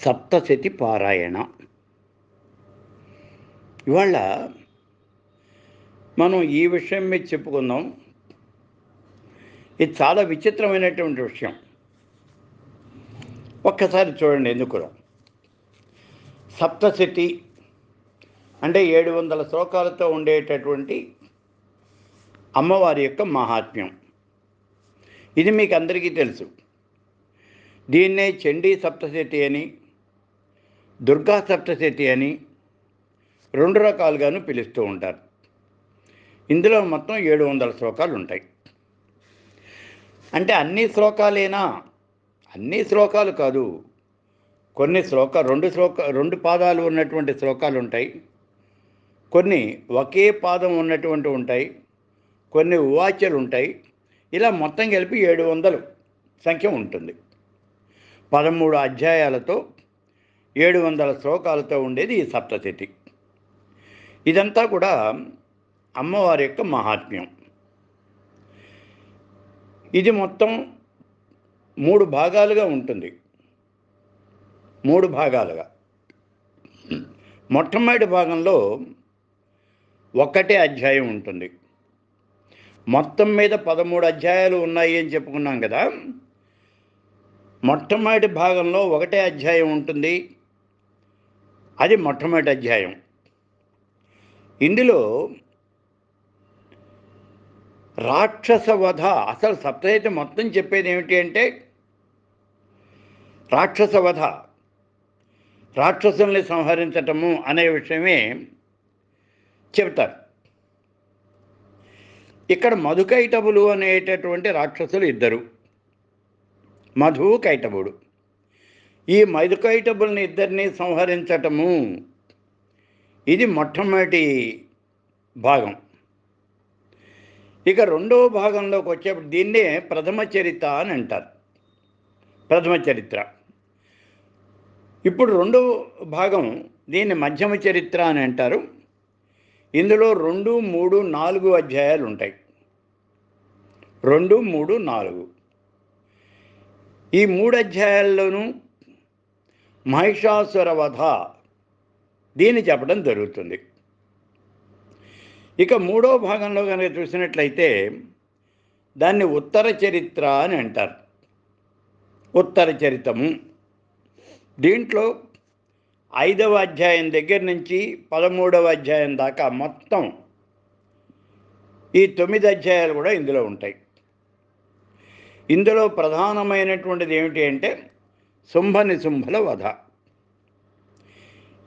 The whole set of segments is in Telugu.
సప్తశతి పారాయణ. ఇవాళ మనం ఈ విషయం మీద చెప్పుకుందాం. ఇది చాలా విచిత్రమైనటువంటి విషయం. ఒక్కసారి చూడండి ఎందుకు సప్తశతి అంటే ఏడు వందల శ్లోకాలతో ఉండేటటువంటి అమ్మవారి యొక్క మహాత్మ్యం. ఇది మీకు అందరికీ తెలుసు. దీన్నే చండీ సప్తశతి అని దుర్గా సప్తశతి అని రెండు రకాలుగాను పిలుస్తూ ఉంటారు. ఇందులో మొత్తం ఏడు వందల శ్లోకాలు ఉంటాయి. అంటే అన్ని శ్లోకాలేనా? అన్ని శ్లోకాలు కాదు. కొన్ని శ్లోక రెండు శ్లోక రెండు పాదాలు ఉన్నటువంటి శ్లోకాలు ఉంటాయి. కొన్ని ఒకే పాదం ఉన్నటువంటి ఉంటాయి. కొన్ని ఉవాచ్యలు ఉంటాయి. ఇలా మొత్తం కలిపి ఏడు వందలు సంఖ్య ఉంటుంది. పదమూడు అధ్యాయాలతో ఏడు వందల శ్లోకాలతో ఉండేది ఈ సప్తశతి ఇదంతా కూడా అమ్మవారి యొక్క మహాత్మ్యం. ఇది మొత్తం మూడు భాగాలుగా ఉంటుంది. మూడు భాగాలుగా. మొట్టమొదటి భాగంలో ఒక్కటే అధ్యాయం ఉంటుంది. మొత్తం మీద పదమూడు అధ్యాయాలు ఉన్నాయి అని చెప్పుకున్నాం కదా. మొట్టమొదటి భాగంలో ఒకటే అధ్యాయం ఉంటుంది. అది మొట్టమొదటి అధ్యాయం. ఇందులో రాక్షస వధ అసలు సప్తహిత మొత్తం చెప్పేది ఏమిటి అంటే రాక్షస వధ రాక్షసుల్ని సంహరించటము అనే విషయమే చెబుతారు. ఇక్కడ మధుకైటబులు అనేటటువంటి రాక్షసులు ఇద్దరు. మధు కైటబుడు ఈ మధుకైటబుల్ని ఇద్దరిని సంహరించటము ఇది మొట్టమొదటి భాగం. ఇక రెండవ భాగంలోకి వచ్చేప్పుడు దీన్నే ప్రథమ చరిత్ర అని అంటారు. ప్రథమ చరిత్ర. ఇప్పుడు రెండవ భాగం దీన్ని మధ్యమ చరిత్ర అని అంటారు. ఇందులో రెండు మూడు నాలుగు అధ్యాయాలు ఉంటాయి. రెండు మూడు నాలుగు. ఈ మూడు అధ్యాయాల్లోనూ మహిషాసుర వధ దీన్ని చెప్పడం జరుగుతుంది. ఇక మూడో భాగంలో కనుక చూసినట్లయితే దాన్ని ఉత్తర చరిత్ర అని అంటారు. ఉత్తర చరితము. దీంట్లో ఐదవ అధ్యాయం దగ్గర నుంచి పదమూడవ అధ్యాయం దాకా మొత్తం ఈ తొమ్మిది అధ్యాయాలు కూడా ఇందులో ఉంటాయి. ఇందులో ప్రధానమైనటువంటిది ఏమిటి అంటే శుంభ నిశుంభల వధ.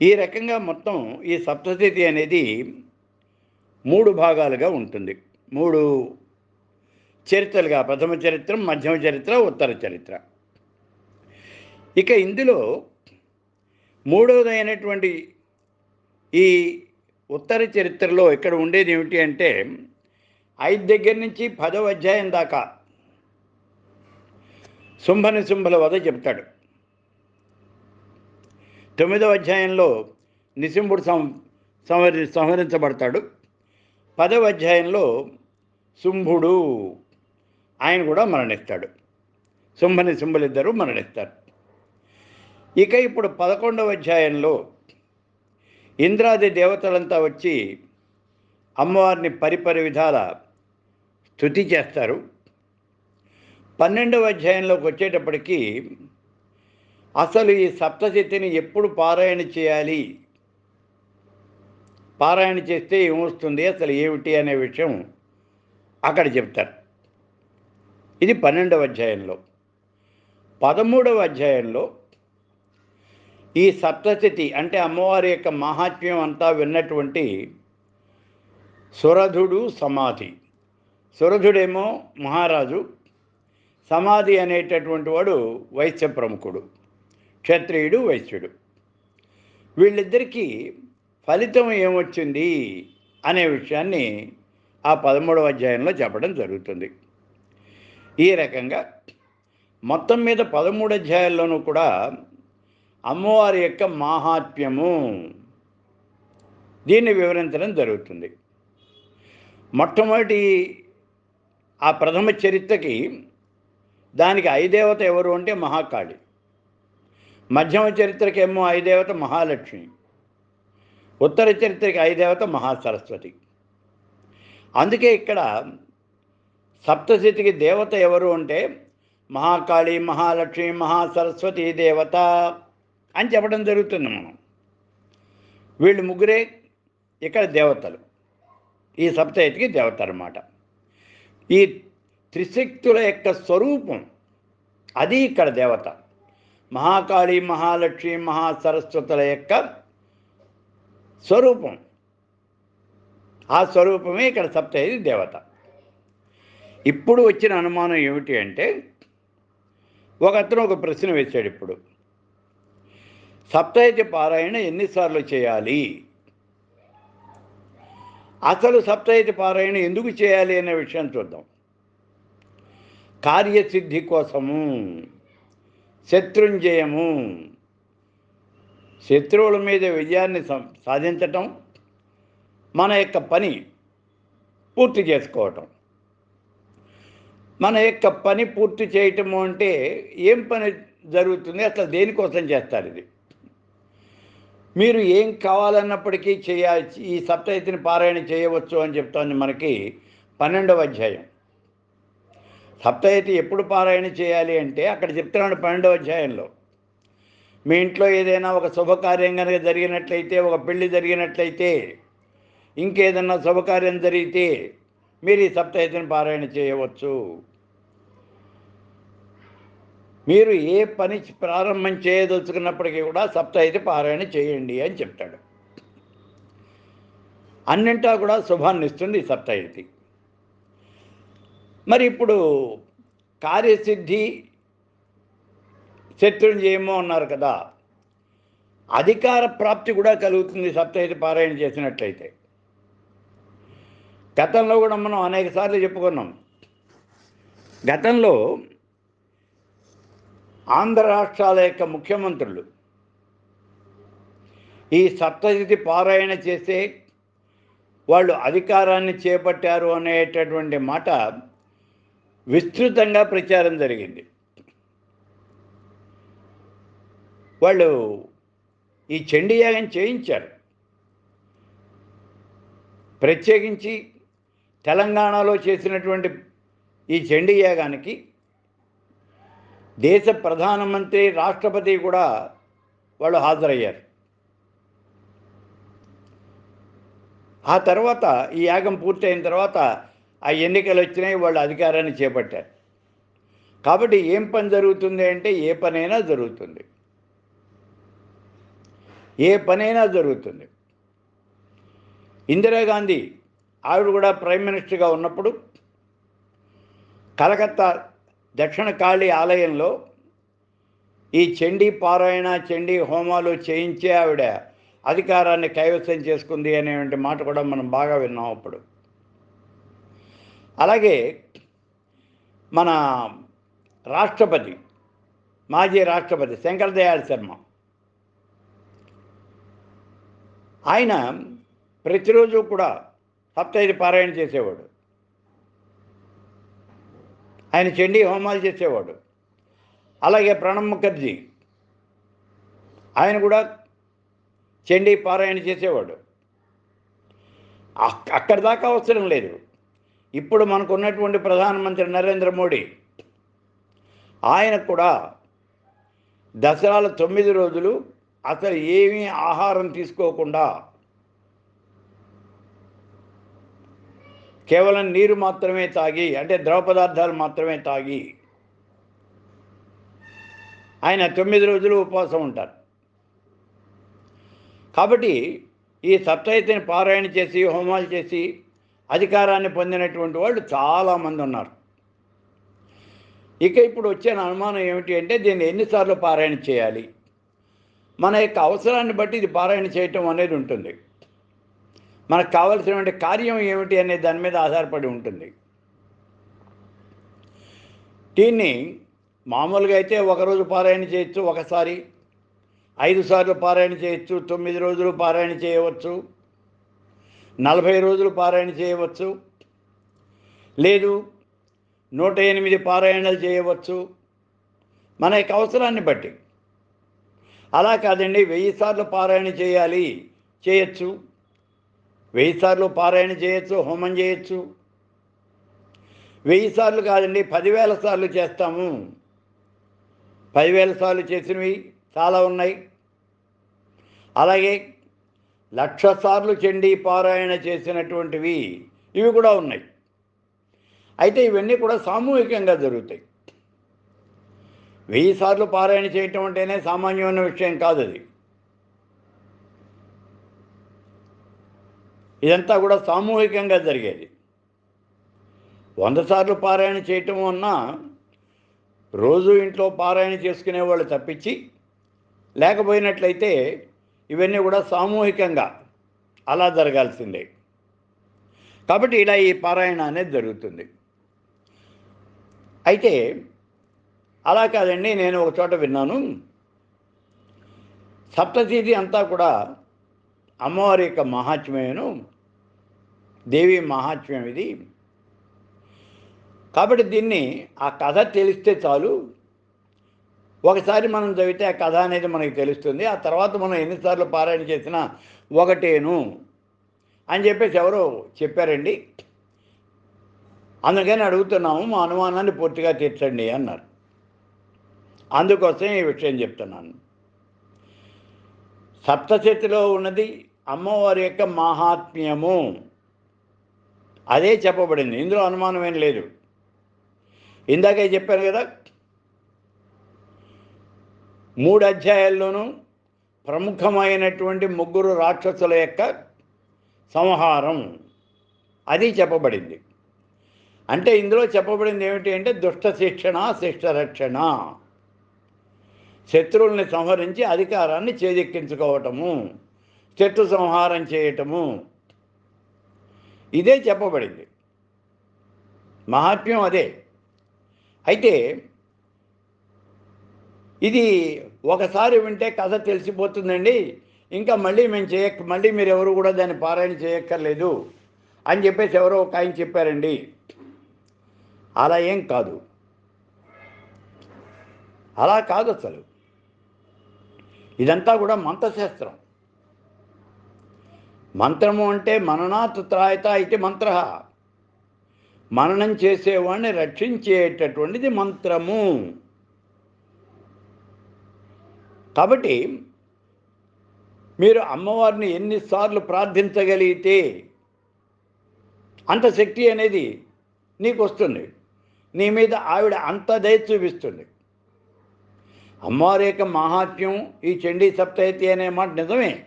ఈ రకంగా మొత్తం ఈ సప్తస్థితి అనేది మూడు భాగాలుగా ఉంటుంది. మూడు చరిత్రలుగా ప్రథమ చరిత్ర మధ్యమ చరిత్ర ఉత్తర చరిత్ర. ఇక ఇందులో మూడవదైనటువంటి ఈ ఉత్తర చరిత్రలో ఇక్కడ ఉండేది ఏమిటి అంటే ఐదు దగ్గర నుంచి పదవ అధ్యాయం దాకా శుంభని శుంభల వద చెప్తాడు. తొమ్మిదవ అధ్యాయంలో నిశింభుడు సం సంహరి సంహరించబడతాడు. పదవ అధ్యాయంలో శుంభుడు ఆయన కూడా మరణిస్తాడు. శుంభని శుంభలిద్దరూ మరణిస్తారు. ఇక ఇప్పుడు పదకొండవ అధ్యాయంలో ఇంద్రాది దేవతలంతా వచ్చి అమ్మవారిని పరిపరి విధాల స్థుతి చేస్తారు. పన్నెండవ అధ్యాయంలోకి వచ్చేటప్పటికీ అసలు ఈ సప్తశతిని ఎప్పుడు పారాయణ చేయాలి? పారాయణ చేస్తే ఏమొస్తుంది? అసలు ఏమిటి అనే విషయం అక్కడ చెప్తారు. ఇది పన్నెండవ అధ్యాయంలో. పదమూడవ అధ్యాయంలో ఈ సప్తశతి అంటే అమ్మవారి యొక్క మహాత్మ్యం అంతా విన్నటువంటి సురధుడు సమాధి. సురధుడేమో మహారాజు. సమాధి అనేటటువంటి వాడు వైశ్య ప్రముఖుడు. క్షత్రియుడు వైశ్యుడు. వీళ్ళిద్దరికీ ఫలితం ఏమొచ్చింది అనే విషయాన్ని ఆ పదమూడవ అధ్యాయంలో చెప్పడం జరుగుతుంది. ఈ రకంగా మొత్తం మీద పదమూడు అధ్యాయాల్లోనూ కూడా అమ్మవారి యొక్క మాహాత్మ్యము దీన్ని వివరించడం జరుగుతుంది. మొట్టమొదటి ఆ ప్రథమ చరిత్రకి దానికి ఐదేవత ఎవరు అంటే మహాకాళి. మధ్యమ చరిత్రకి ఏమో ఐదేవత మహాలక్ష్మి. ఉత్తర చరిత్రకి ఐదేవత మహాసరస్వతి. అందుకే ఇక్కడ సప్తశతికి దేవత ఎవరు అంటే మహాకాళి మహాలక్ష్మి మహాసరస్వతి దేవత అని చెప్పడం జరుగుతుంది మనం. వీళ్ళు ముగ్గురే ఇక్కడ దేవతలు. ఈ సప్తశతికి దేవత అన్నమాట. ఈ త్రిశక్తుల యొక్క స్వరూపం అది ఇక్కడ దేవత. మహాకాళి మహాలక్ష్మి మహాసరస్వతుల యొక్క స్వరూపం. ఆ స్వరూపమే ఇక్కడ సప్తైది దేవత. ఇప్పుడు వచ్చిన అనుమానం ఏమిటి అంటే ఒక అతను ఒక ప్రశ్న వేశాడు ఇప్పుడు. సప్తైతి పారాయణ ఎన్నిసార్లు చేయాలి? అసలు సప్తైతి పారాయణ ఎందుకు చేయాలి అనే విషయం చూద్దాం. కార్యసిద్ధి కోసము. శత్రుంజయము. శత్రువుల మీద విజయాన్ని సాధించటం మన యొక్క పని పూర్తి చేసుకోవటం. మన యొక్క పని పూర్తి చేయటము అంటే ఏం పని జరుగుతుంది అసలు దేనికోసం చేస్తారు ఇది? మీరు ఏం కావాలన్నప్పటికీ చేయ ఈ సప్తహితిని పారాయణ చేయవచ్చు అని చెప్తోంది మనకి పన్నెండవ అధ్యాయం. సప్తహితి ఎప్పుడు పారాయణ చేయాలి అంటే అక్కడ చెప్తున్నాడు పన్నెండవ అధ్యాయంలో. మీ ఇంట్లో ఏదైనా ఒక శుభకార్యం కనుక జరిగినట్లయితే ఒక పెళ్ళి జరిగినట్లయితే ఇంకేదన్నా శుభకార్యం జరిగితే మీరు ఈ సప్తహితిని పారాయణ చేయవచ్చు. మీరు ఏ పని ప్రారంభం చేయదలుచుకున్నప్పటికీ కూడా సప్తహితి పారాయణ చేయండి అని చెప్తాడు. అన్నింటా కూడా శుభాన్నిస్తుంది ఈ సప్తహితి మరి ఇప్పుడు కార్యసిద్ధి శత్రుంజయమో అన్నారు కదా. అధికార ప్రాప్తి కూడా కలుగుతుంది సప్తహిత పారాయణ చేసినట్లయితే. గతంలో కూడా మనం అనేక సార్లు చెప్పుకున్నాం. గతంలో ఆంధ్ర రాష్ట్రాల యొక్క ముఖ్యమంత్రులు ఈ సప్తశతి పారాయణ చేస్తే వాళ్ళు అధికారాన్ని చేపట్టారు అనేటటువంటి మాట విస్తృతంగా ప్రచారం జరిగింది. వాళ్ళు ఈ చండీ యాగం చేయించారు. ప్రత్యేకించి తెలంగాణలో చేసినటువంటి ఈ చండీ యాగానికి దేశ ప్రధానమంత్రి రాష్ట్రపతి కూడా వాళ్ళు హాజరయ్యారు. ఆ తర్వాత ఈ యాగం పూర్తయిన తర్వాత ఆ ఎన్నికలు వచ్చినాయి వాళ్ళు అధికారాన్ని చేపట్టారు. కాబట్టి ఏం పని జరుగుతుంది అంటే ఏ పనైనా జరుగుతుంది. ఏ పనైనా జరుగుతుంది. ఇందిరాగాంధీ ఆవిడ కూడా ప్రైమ్ మినిస్టర్గా ఉన్నప్పుడు కలకత్తా దక్షిణ కాళీ ఆలయంలో ఈ చండీ పారాయణ చండీ హోమాలు చేయించే ఆవిడ అధికారాన్ని కైవసం చేసుకుంది అనేటువంటి మాట కూడా మనం బాగా విన్నాం అప్పుడు. అలాగే మన రాష్ట్రపతి మాజీ రాష్ట్రపతి శంకర్ దయాళ్ శర్మ ఆయన ప్రతిరోజు కూడా సప్తైది పారాయణ చేసేవాడు. ఆయన చండీ హోమాలు చేసేవాడు. అలాగే ప్రణబ్ ముఖర్జీ ఆయన కూడా చండీ పారాయణ చేసేవాడు. అక్కడ అక్కడి దాకా అవసరం లేదు. ఇప్పుడు మనకు ఉన్నటువంటి ప్రధానమంత్రి నరేంద్ర మోడీ ఆయన కూడా దసరాల తొమ్మిది రోజులు అసలు ఏమీ ఆహారం తీసుకోకుండా కేవలం నీరు మాత్రమే తాగి అంటే ద్రవ పదార్థాలు మాత్రమే తాగి ఆయన తొమ్మిది రోజులు ఉపవాసం ఉంటారు. కాబట్టి ఈ సప్తైతిని పారాయణ చేసి హోమాలు చేసి అధికారాన్ని పొందినటువంటి వాళ్ళు చాలామంది ఉన్నారు. ఇక ఇప్పుడు వచ్చే అనుమానం ఏమిటి అంటే దీన్ని ఎన్నిసార్లు పారాయణ చేయాలి? మన యొక్క అవసరాన్ని బట్టి ఇది పారాయణ చేయటం అనేది ఉంటుంది. మనకు కావలసినటువంటి కార్యం ఏమిటి అనే దాని మీద ఆధారపడి ఉంటుంది. దీన్ని మామూలుగా అయితే ఒకరోజు పారాయణ చేయొచ్చు ఒకసారి ఐదు సార్లు పారాయణ చేయొచ్చు తొమ్మిది రోజులు పారాయణ చేయవచ్చు. నలభై రోజులు పారాయణ చేయవచ్చు. లేదు నూట ఎనిమిది పారాయణలు చేయవచ్చు. మన యొక్క అవసరాన్ని బట్టి. అలా కాదండి వెయ్యి సార్లు పారాయణ చేయాలి చేయొచ్చు. వెయ్యి సార్లు పారాయణ చేయొచ్చు హోమం చేయొచ్చు. వెయ్యి సార్లు కాదండి పదివేల సార్లు చేస్తాము. పదివేల సార్లు చేసినవి చాలా ఉన్నాయి. అలాగే లక్ష సార్లు చండీ పారాయణ చేసినటువంటివి ఇవి కూడా ఉన్నాయి. అయితే ఇవన్నీ కూడా సామూహికంగా జరుగుతాయి. వెయ్యి సార్లు పారాయణ చేయటం అంటేనే సామాన్యమైన విషయం కాదు అది. ఇదంతా కూడా సామూహికంగా జరిగేది. వంద సార్లు పారాయణ చేయటం వలన రోజు ఇంట్లో పారాయణ చేసుకునే వాళ్ళు తప్పించి లేకపోయినట్లయితే ఇవన్నీ కూడా సామూహికంగా అలా జరగాల్సిందే. కాబట్టి ఇలా ఈ పారాయణ అనేది జరుగుతుంది. అయితే అలా కాదండి నేను ఒక చోట విన్నాను. సప్తతిథి అంతా కూడా అమ్మవారి యొక్క మహాత్మ్యను దేవి మహాత్మ్యం ఇది. కాబట్టి దీన్ని ఆ కథ తెలిస్తే చాలు. ఒకసారి మనం చదివితే ఆ కథ అనేది మనకి తెలుస్తుంది. ఆ తర్వాత మనం ఎన్నిసార్లు పారాయణ చేసినా ఒకటేను అని చెప్పేసి ఎవరో చెప్పారండి. అందుకని అడుగుతున్నాము మా అనుమానాన్ని పూర్తిగా తీర్చండి అన్నారు. అందుకోసం ఈ విషయం చెప్తున్నాను. సప్తశతిలో ఉన్నది అమ్మవారి యొక్క మహాత్మ్యము. అదే చెప్పబడింది. ఇందులో అనుమానం ఏం లేదు. ఇందాకే చెప్పాను కదా మూడు అధ్యాయాల్లోనూ ప్రముఖమైనటువంటి ముగ్గురు రాక్షసుల యొక్క సంహారం. అది చెప్పబడింది. అంటే ఇందులో చెప్పబడింది ఏమిటి అంటే దుష్ట శిక్షణ శిష్ట రక్షణ. శత్రువుల్ని సంహరించి అధికారాన్ని చేజెక్కించుకోవటము శత్రు సంహారం చేయటము. ఇదే చెప్పబడింది. మహాత్మ్యం అదే. అయితే ఇది ఒకసారి వింటే కథ తెలిసిపోతుందండి. ఇంకా మళ్ళీ మేము చేయక మళ్ళీ మీరు ఎవరు కూడా దాన్ని పారాయణ చేయక్కర్లేదు అని చెప్పేసి ఎవరో ఒక ఆయన చెప్పారండి. అలా ఏం కాదు. అలా కాదు అసలు. ఇదంతా కూడా మంత్రశాస్త్రం. మంత్రము అంటే మననాత్ త్రాయత ఇది మంత్ర. మననం చేసేవాడిని రక్షించేటటువంటిది మంత్రము. కాబట్టి మీరు అమ్మవారిని ఎన్నిసార్లు ప్రార్థించగలిగితే అంత శక్తి అనేది నీకు వస్తుంది నీ మీద ఆవిడ అంత దయ చూపిస్తుంది. అమ్మవారి యొక్క మహాత్మ్యం ఈ చండీ సప్తయతి అనే మాట నిజమే.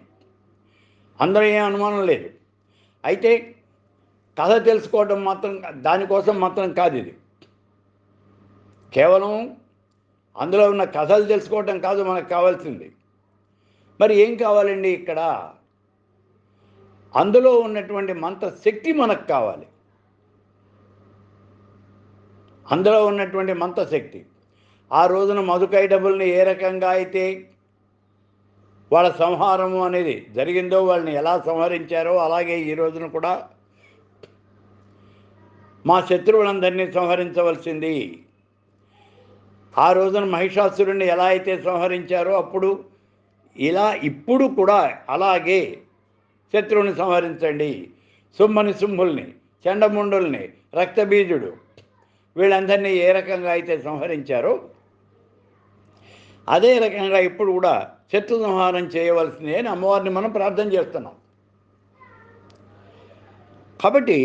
అందరూ ఏం అనుమానం లేదు. అయితే కథ తెలుసుకోవడం మాత్రం దానికోసం మాత్రం కాదు ఇది. కేవలం అందులో ఉన్న కథలు తెలుసుకోవటం కాదు మనకు కావాల్సింది. మరి ఏం కావాలండి ఇక్కడ? అందులో ఉన్నటువంటి మంత్రశక్తి మనకు కావాలి. అందులో ఉన్నటువంటి మంత్రశక్తి. ఆ రోజున మధుకై డబ్బుల్ని ఏ రకంగా అయితే వాళ్ళ సంహారము అనేది జరిగిందో వాళ్ళని ఎలా సంహరించారో అలాగే ఈ రోజున కూడా మా శత్రువులందరినీ సంహరించవలసింది. ఆ రోజున మహిషాసురుణ్ణి ఎలా అయితే సంహరించారో అప్పుడు ఇలా ఇప్పుడు కూడా అలాగే శత్రువుని సంహరించండి. సుమ్మని సింహుల్ని చండముండుల్ని రక్తబీజుడు వీళ్ళందరినీ ఏ రకంగా అయితే సంహరించారో అదే రకంగా ఇప్పుడు కూడా శత్రు సంహారం చేయవలసింది అని అమ్మవారిని మనం ప్రార్థన చేస్తున్నాం. కాబట్టి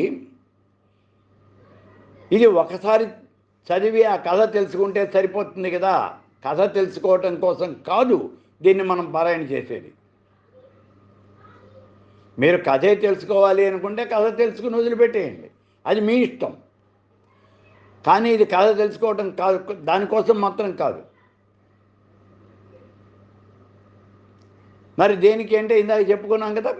ఇది ఒకసారి చదివి ఆ కథ తెలుసుకుంటే సరిపోతుంది కదా? కథ తెలుసుకోవటం కోసం కాదు దీన్ని మనం పారాయణ చేసేది. మీరు కథే తెలుసుకోవాలి అనుకుంటే కథ తెలుసుకుని వదిలిపెట్టేయండి. అది మీ ఇష్టం. కానీ ఇది కథ తెలుసుకోవటం కాదు దానికోసం మాత్రం కాదు. మరి దేనికి అంటే ఇందాక చెప్పుకున్నాం కదా?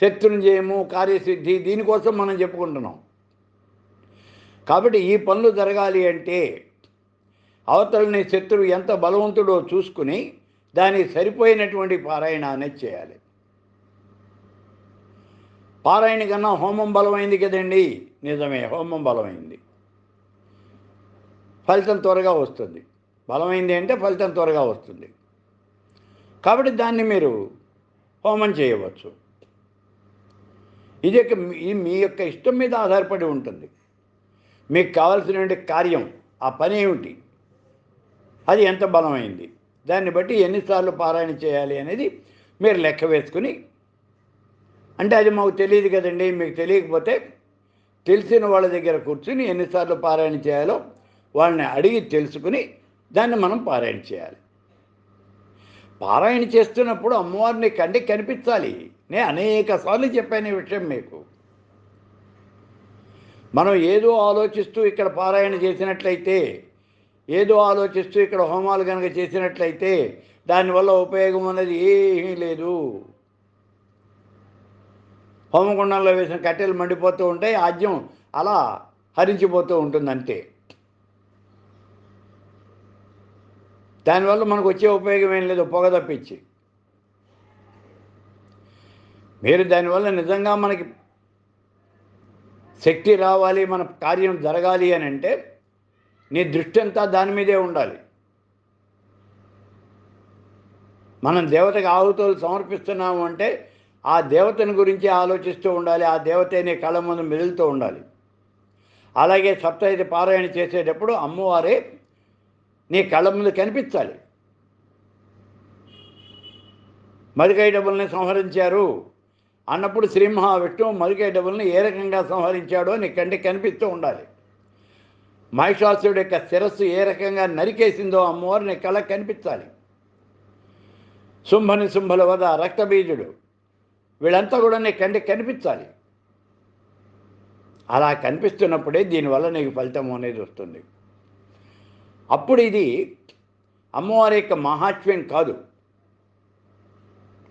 శత్రుని జయము కార్యసిద్ధి దీనికోసం మనం చెప్పుకుంటున్నాం. కాబట్టి ఈ పనులు జరగాలి అంటే అవతలని శత్రువు ఎంత బలవంతుడో చూసుకుని దానికి సరిపోయినటువంటి పారాయణ అనేది చేయాలి. పారాయణ కన్నా హోమం బలమైంది కదండి. నిజమే హోమం బలమైంది. ఫలితం త్వరగా వస్తుంది. బలమైంది అంటే ఫలితం త్వరగా వస్తుంది. కాబట్టి దాన్ని మీరు హోమం చేయవచ్చు. ఇది మీ యొక్క ఇష్టం మీద ఆధారపడి ఉంటుంది. మీకు కావాల్సినటువంటి కార్యం ఆ పని ఏమిటి? అది ఎంత బలమైంది? దాన్ని బట్టి ఎన్నిసార్లు పారాయణ చేయాలి అనేది మీరు లెక్క వేసుకుని అంటే అది మాకు తెలియదు కదండి మీకు తెలియకపోతే తెలిసిన వాళ్ళ దగ్గర కూర్చుని ఎన్నిసార్లు పారాయణ చేయాలో వాళ్ళని అడిగి తెలుసుకుని దాన్ని మనం పారాయణ చేయాలి. పారాయణ చేస్తున్నప్పుడు అమ్మవారిని కంటికి కనిపించాలి. నేను అనేక సార్లు చెప్పాను ఈ విషయం మీకు. మనం ఏదో ఆలోచిస్తూ ఇక్కడ పారాయణ చేసినట్లయితే ఏదో ఆలోచిస్తూ ఇక్కడ హోమాలు కనుక చేసినట్లయితే దానివల్ల ఉపయోగం అనేది ఏమీ లేదు. హోమగుండంలో వేసిన కట్టెలు మండిపోతూ ఉంటాయి ఆజ్యం అలా హరించిపోతూ ఉంటుంది అంతే దానివల్ల మనకు వచ్చే ఉపయోగం ఏం లేదు పొగ తప్పించి. మీరు దానివల్ల నిజంగా మనకి శక్తి రావాలి మన కార్యం జరగాలి అని అంటే నీ దృష్టి అంతా దాని మీదే ఉండాలి. మనం దేవతకి ఆహుతులు సమర్పిస్తున్నాము అంటే ఆ దేవతని గురించి ఆలోచిస్తూ ఉండాలి ఆ దేవత నీ కళ్ళ ముందు మెదులుతూ ఉండాలి. అలాగే సప్తైతి పారాయణ చేసేటప్పుడు అమ్మవారే నీ కళ్ళ ముందు కనిపించాలి. మరికై డబ్బుల్ని సంహరించారు. అన్నప్పుడు శ్రీ మహావిష్ణువు మదికై డబ్బుల్ని ఏ రకంగా సంహరించాడో నీ కంటికి కనిపిస్తూ ఉండాలి. మహిషాసురుడు యొక్క శిరస్సు ఏ రకంగా నరికేసిందో అమ్మవారు నీ కళ కనిపించాలి. శుంభని శుంభల వద రక్తబీజుడు వీళ్ళంతా కూడా నీ కంటికి కనిపించాలి. అలా కనిపిస్తున్నప్పుడే దీనివల్ల నీకు ఫలితం అనేది వస్తుంది. అప్పుడు ఇది అమ్మవారి యొక్క మహాత్మ్యం కాదు.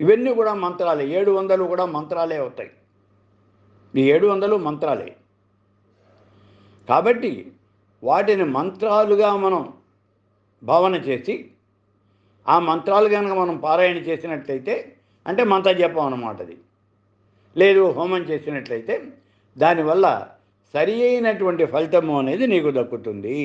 ఇవన్నీ కూడా మంత్రాలే. ఏడు వందలు కూడా మంత్రాలే అవుతాయి. ఈ ఏడు వందలు మంత్రాలే. కాబట్టి వాటిని మంత్రాలుగా మనం భావన చేసి ఆ మంత్రాలు కనుక మనం పారాయణ చేసినట్లయితే అంటే మంత్ర జపం అన్నమాట అది. లేదు హోమం చేసినట్లయితే దానివల్ల సరి అయినటువంటి ఫలితము అనేది నీకు దక్కుతుంది.